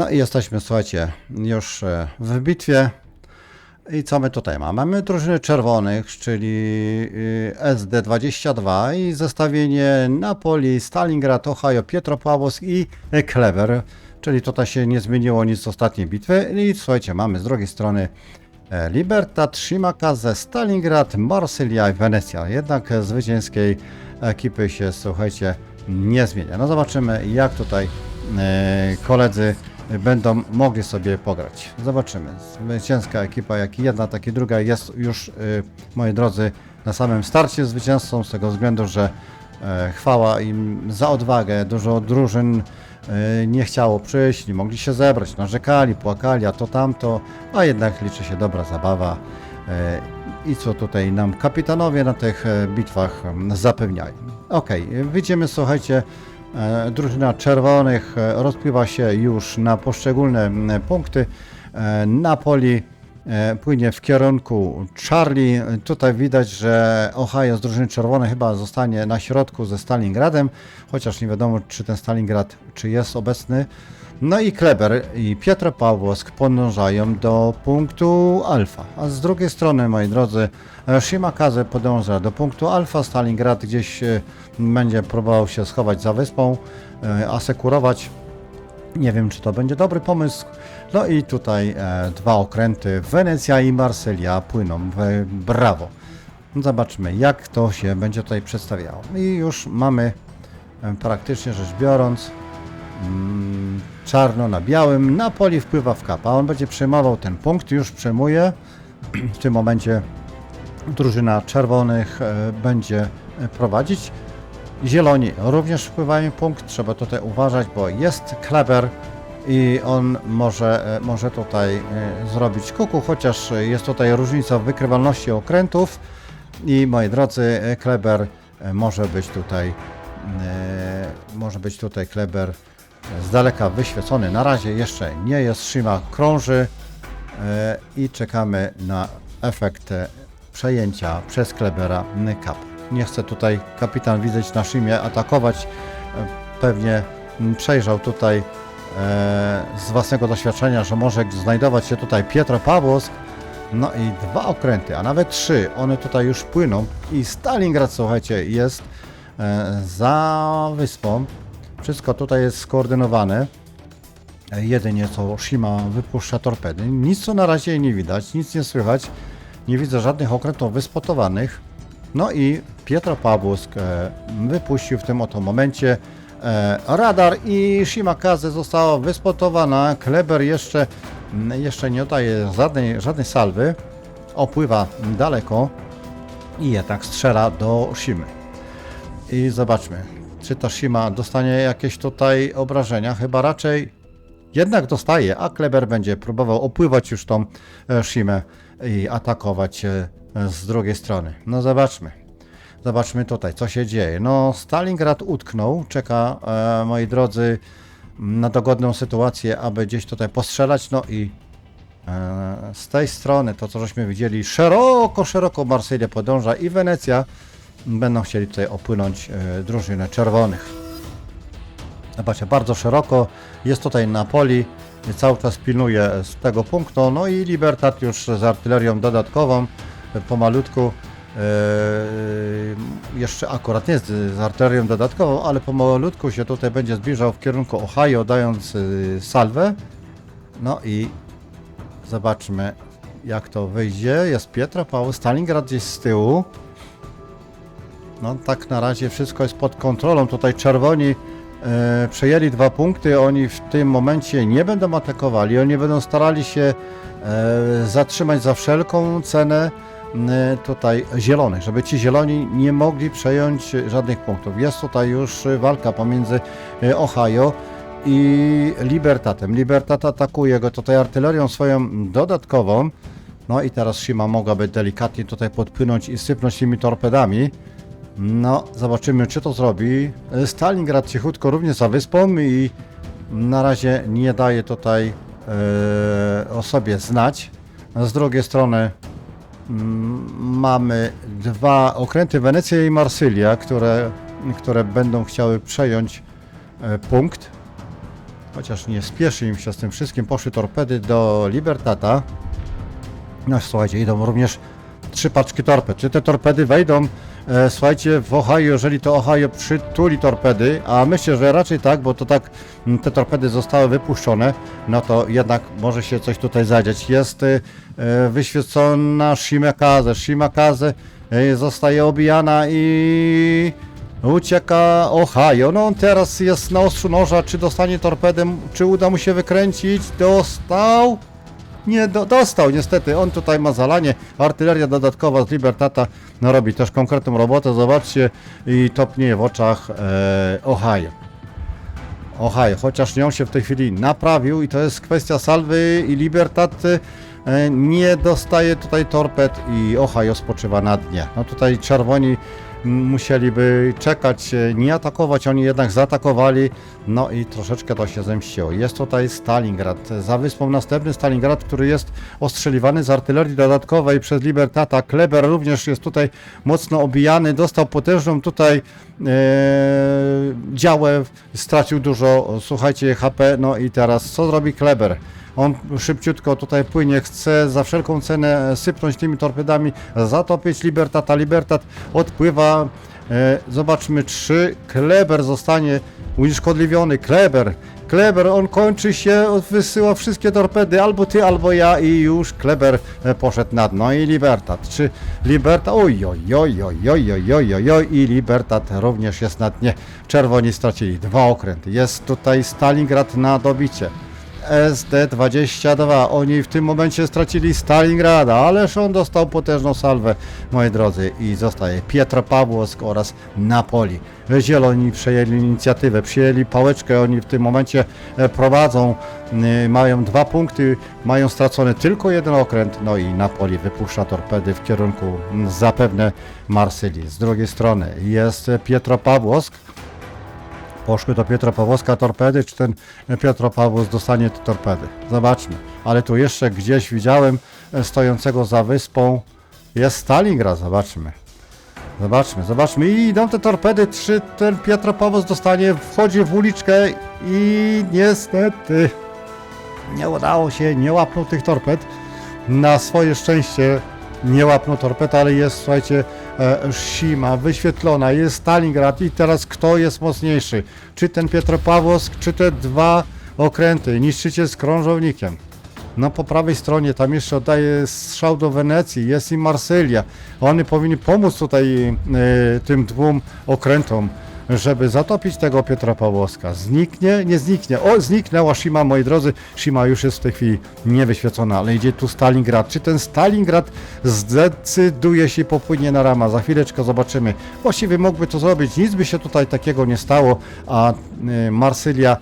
No i jesteśmy, słuchajcie, już e, w bitwie. I co my tutaj mamy? Mamy drużyny czerwonych, czyli y, SD22 i zestawienie Napoli, Stalingrad, Ohio, Pietropawłowsk i Kleber. Czyli tutaj się nie zmieniło nic z ostatniej bitwy. I słuchajcie, mamy z drugiej strony e, Libertad, Shimakaze, Stalingrad, Marsylia i Wenecja. Jednak e, zwycięskiej ekipy się, słuchajcie, nie zmienia. No zobaczymy, jak tutaj e, koledzy będą mogli sobie pograć. Zobaczymy. Zwycięska ekipa, jak i jedna, tak i druga jest już, e, moi drodzy, na samym starcie zwycięzcą, z tego względu, że e, chwała im za odwagę. Dużo drużyn e, nie chciało przyjść, nie mogli się zebrać, narzekali, płakali, a to tamto, a jednak liczy się dobra zabawa. E, I co tutaj nam kapitanowie na tych bitwach m, zapewniają. Okej, widzimy, słuchajcie, drużyna czerwonych e, rozpływa się już na poszczególne punkty. E, Napoli e, płynie w kierunku Charlie. Tutaj widać, że Ohio z drużyny czerwonej chyba zostanie na środku ze Stalingradem, chociaż nie wiadomo, czy ten Stalingrad czy jest obecny. No i Kleber i Pietropawłowsk podążają do punktu Alfa. A z drugiej strony, moi drodzy, e, Shimakaze podąża do punktu Alfa. Stalingrad gdzieś e, będzie próbował się schować za wyspą, e, asekurować nie wiem, czy to będzie dobry pomysł. No i tutaj dwa okręty, Wenecja i Marsylia płyną w brawo. Zobaczmy, jak to się będzie tutaj przedstawiało. I już mamy praktycznie rzecz biorąc czarno na białym. Napoli wpływa w kapa. On będzie przejmował ten punkt, już przejmuje. W tym momencie drużyna czerwonych e, będzie e, prowadzić. Zieloni również wpływają punkt, trzeba tutaj uważać, bo jest Kleber i on może, e, może tutaj zrobić kuku, chociaż jest tutaj różnica w wykrywalności okrętów i moi drodzy, Kleber może być tutaj może być tutaj Kleber z daleka wyświecony. Na razie jeszcze nie jest, Shima krąży e, i czekamy na efekt przejęcia przez Klebera Kap. Nie chce tutaj kapitan widzieć na Shimie atakować. E, Pewnie przejrzał tutaj e, z własnego doświadczenia, że może znajdować się tutaj Pietropawłowsk. No i dwa okręty, a nawet trzy, one tutaj już płyną i Stalingrad, słuchajcie, jest za wyspą. Wszystko tutaj jest skoordynowane. Jedynie co Shima wypuszcza torpedy. Nic co na razie nie widać, nic nie słychać. Nie widzę żadnych okrętów wyspotowanych. No i Pietropawłowsk e, wypuścił w tym oto momencie e, radar i Shimakaze została wyspotowana. Kleber jeszcze, m, jeszcze nie oddaje żadnej, żadnej salwy. Opływa daleko i jednak strzela do Shimy. I zobaczmy, czy ta Shima dostanie jakieś tutaj obrażenia. Chyba raczej jednak dostaje, a Kleber będzie próbował opływać już tą e, Shimę i atakować e, z drugiej strony. No zobaczmy. Zobaczmy tutaj, co się dzieje. No, Stalingrad utknął, czeka, e, moi drodzy, na dogodną sytuację, aby gdzieś tutaj postrzelać. No i e, z tej strony, to co żeśmy widzieli, szeroko, szeroko Marsylia podąża i Wenecja będą chcieli tutaj opłynąć e, drużynę czerwonych. Zobaczcie, bardzo szeroko. Jest tutaj Napoli, cały czas pilnuje z tego punktu. No i Libertad już z artylerią dodatkową, e, pomalutku. e, jeszcze akurat nie z, z artylerią dodatkową, ale pomalutku się tutaj będzie zbliżał w kierunku Ohio, dając salwę. No i zobaczmy, jak to wyjdzie. Jest Pietra Paweł, Stalingrad gdzieś z tyłu. No tak na razie wszystko jest pod kontrolą. Tutaj czerwoni e, przejęli dwa punkty. Oni w tym momencie nie będą atakowali. Oni będą starali się e, zatrzymać za wszelką cenę m, tutaj zielonych, żeby ci zieloni nie mogli przejąć żadnych punktów. Jest tutaj już walka pomiędzy e, Ohio i Libertatem. Libertat atakuje go tutaj artylerią swoją dodatkową. No i teraz Shima mogłaby delikatnie tutaj podpłynąć i sypnąć tymi torpedami. No, zobaczymy, czy to zrobi. Stalingrad cichutko również za wyspą i na razie nie daje tutaj e, o sobie znać. Z drugiej strony mm, mamy dwa okręty Wenecja i Marsylia, które, które będą chciały przejąć e, punkt. chociaż nie spieszy im się z tym wszystkim, poszły torpedy do Libertata. No słuchajcie, idą również trzy paczki torped. Czy te torpedy wejdą, e, słuchajcie, w Ohio, jeżeli to Ohio przytuli torpedy, a myślę, że raczej tak, bo to tak m, te torpedy zostały wypuszczone, no to jednak może się coś tutaj zadziać. Jest e, wyświecona Shimakaze. Shimakaze e, zostaje obijana i ucieka Ohio. No on teraz jest na ostrzu noża, czy dostanie torpedę, czy uda mu się wykręcić. Dostał. Nie, do, dostał niestety. On tutaj ma zalanie. Artyleria dodatkowa z Libertata no, robi też konkretną robotę. Zobaczcie i topnieje w oczach e, Ohio. Ohio, chociaż nią się w tej chwili naprawił i to jest kwestia salwy i Libertat e, nie dostaje tutaj torped i Ohio spoczywa na dnie. No tutaj czerwoni musieliby czekać, e, nie atakować, oni jednak zaatakowali, no i troszeczkę to się zemściło. Jest tutaj Stalingrad, za wyspą następny Stalingrad, który jest ostrzeliwany z artylerii dodatkowej przez Libertata. Kleber również jest tutaj mocno obijany, dostał potężną tutaj e, działę, stracił dużo, słuchajcie, HP, no i teraz co zrobi Kleber? On szybciutko tutaj płynie, chce za wszelką cenę sypnąć tymi torpedami, zatopić Libertata. Libertat odpływa. E, zobaczmy, czy Kleber zostanie unieszkodliwiony. Kleber, Kleber, on kończy się, wysyła wszystkie torpedy, albo ty, albo ja i już Kleber e, poszedł na dno i Libertat. Czy Libertat, oj, oj, oj, oj, oj, oj, oj, oj, oj, i Libertat również jest na dnie. Czerwoni stracili dwa okręty. Jest tutaj Stalingrad na dobicie. SD-22. Oni w tym momencie stracili Stalingrada, ależ on dostał potężną salwę, moi drodzy, i zostaje Pietropawłowsk oraz Napoli. Zieloni przejęli inicjatywę, przyjęli pałeczkę, oni w tym momencie e, prowadzą, mają dwa punkty, mają stracony tylko jeden okręt, no i Napoli wypuszcza torpedy w kierunku zapewne Marsylii. Z drugiej strony jest Pietropawłowsk, poszły do Pietropawłowska torpedy, czy ten Pietropawłowsk dostanie te torpedy. Zobaczmy. Ale tu jeszcze gdzieś widziałem e, stojącego za wyspą jest Stalingrad, zobaczmy. Zobaczmy, zobaczmy. I idą te torpedy, czy ten Pietropawłowsk dostanie, wchodzi w uliczkę i niestety nie udało się, nie łapnął tych torped. Na swoje szczęście nie łapnął torped, ale jest, słuchajcie, Shima wyświetlona, jest Stalingrad i teraz kto jest mocniejszy? Czy ten Pietropawłowsk, czy te dwa okręty? Niszczycie z krążownikiem. No po prawej stronie tam jeszcze oddaje strzał do Wenecji, jest i Marsylia. Oni powinni pomóc tutaj e, tym dwóm okrętom, żeby zatopić tego Piotra Pawłowska. Zniknie? Nie zniknie. O, zniknęła Shima, moi drodzy. Shima już jest w tej chwili niewyświecona, ale idzie tu Stalingrad. Czy ten Stalingrad zdecyduje się popłynie na rama? Za chwileczkę zobaczymy. Właściwie mógłby to zrobić, nic by się tutaj takiego nie stało, a y, Marsylia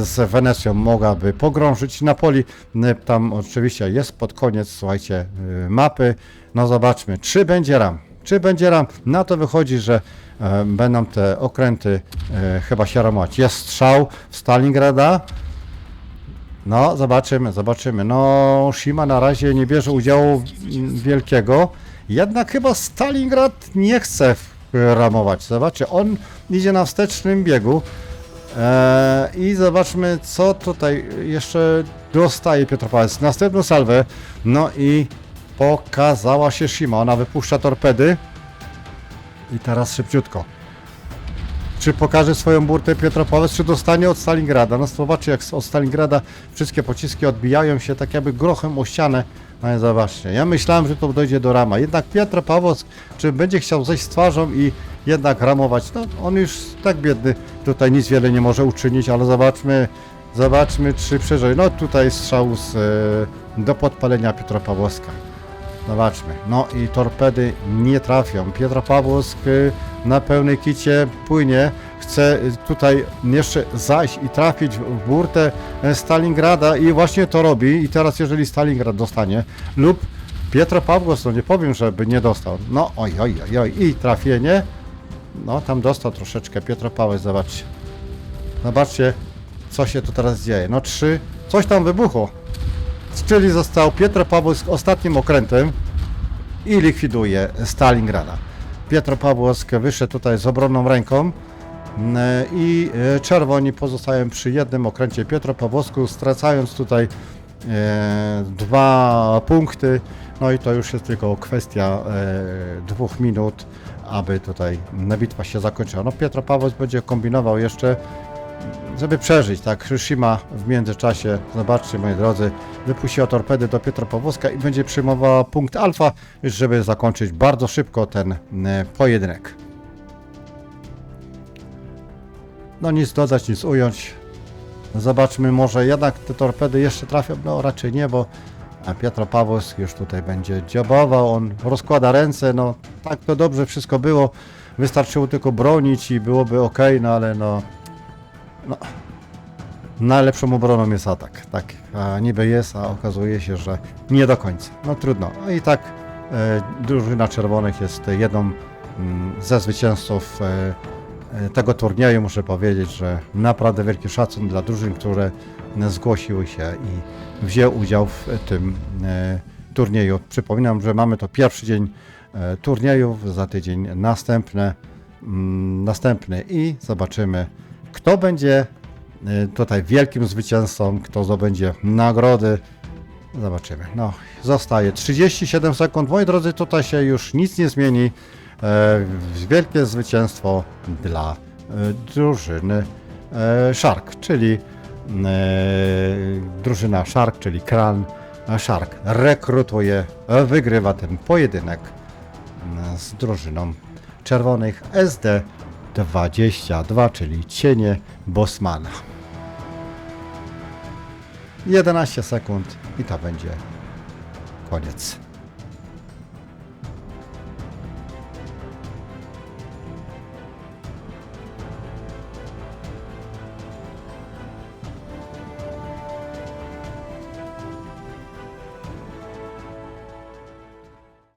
y, z Wenecją mogłaby pogrążyć Napoli. Y, Tam oczywiście jest pod koniec, słuchajcie, mapy. No zobaczmy, czy będzie ram. Czy będzie ram? Na to wychodzi, że e, będą te okręty e, chyba się ramować. Jest strzał w Stalingrada. No, zobaczymy, zobaczymy. No, Shima na razie nie bierze udziału wielkiego. Jednak chyba Stalingrad nie chce ramować. Zobaczcie, on idzie na wstecznym biegu. E, I zobaczmy, co tutaj jeszcze dostaje Piotr Pałec. Następną salwę. No i pokazała się Shima. Ona wypuszcza torpedy. I teraz szybciutko. Czy pokaże swoją burtę Piotropowiec, czy dostanie od Stalingrada? No zobaczcie, jak od Stalingrada wszystkie pociski odbijają się tak jakby grochem o ścianę. No i zobaczcie, ja myślałem, że to dojdzie do rama. Jednak Piotr Pawłowsk, czy będzie chciał zejść z twarzą i jednak ramować? No on już tak biedny, tutaj nic wiele nie może uczynić, ale zobaczmy, zobaczmy, czy przeżyje. No tutaj strzał z, e, do podpalenia Piotra Pawłowska. Zobaczmy. No i torpedy nie trafią. Piotr Pawłowsk y, na pełnej kicie płynie. Chce y, tutaj jeszcze zajść i trafić w burtę e, Stalingrada i właśnie to robi. I teraz jeżeli Stalingrad dostanie lub Piotr Pawłowsk, no nie powiem, żeby nie dostał. No oj, oj, oj, oj. I trafienie. No tam dostał troszeczkę Piotr Pawłowsk, zobaczcie. Zobaczcie, co się tu teraz dzieje. No trzy, coś tam wybuchło. Czyli został Piotr Pawłowsk ostatnim okrętem i likwiduje Stalingrada. Piotr Pawłowsk wyszedł tutaj z obronną ręką. Mm, I e, czerwoni pozostają przy jednym okręcie Piotrowsku, stracając tutaj e, dwa punkty. No i to już jest tylko kwestia e, dwóch minut, aby tutaj bitwa się zakończyła. No Pietropawłowsk będzie kombinował jeszcze, żeby przeżyć, tak? Hiroshima w międzyczasie, zobaczcie moi drodzy, wypuściła torpedy do Pietropawłowska i będzie przyjmowała punkt alfa, żeby zakończyć bardzo szybko ten e, pojedynek. No nic dodać, nic ująć. Zobaczmy, może jednak te torpedy jeszcze trafią. No raczej nie, bo a Pietro Pawłowski już tutaj będzie dziobował. On rozkłada ręce. No tak to dobrze wszystko było. Wystarczyło tylko bronić i byłoby ok, no ale no. No najlepszą obroną jest atak. Tak, a niby jest, a okazuje się, że nie do końca. No trudno. No i tak e, drużyna czerwonych jest jedną mm, ze zwycięzców e, e, tego turnieju. Muszę powiedzieć, że naprawdę wielki szacun dla drużyn, które zgłosiły się i wzięły udział w tym e, turnieju. Przypominam, że mamy to pierwszy dzień e, turniejów, za tydzień następne, mm, następny i zobaczymy, kto będzie e, tutaj wielkim zwycięzcą, kto zdobędzie nagrody. Zobaczymy. No, zostaje 37 sekund. Moi drodzy, tutaj się już nic nie zmieni. E, wielkie zwycięstwo dla e, drużyny e, Shark, czyli drużyna Shark, czyli Kran Shark rekrutuje, wygrywa ten pojedynek z drużyną czerwonych SD22, czyli cienie Bosmana. 11 sekund i to będzie koniec.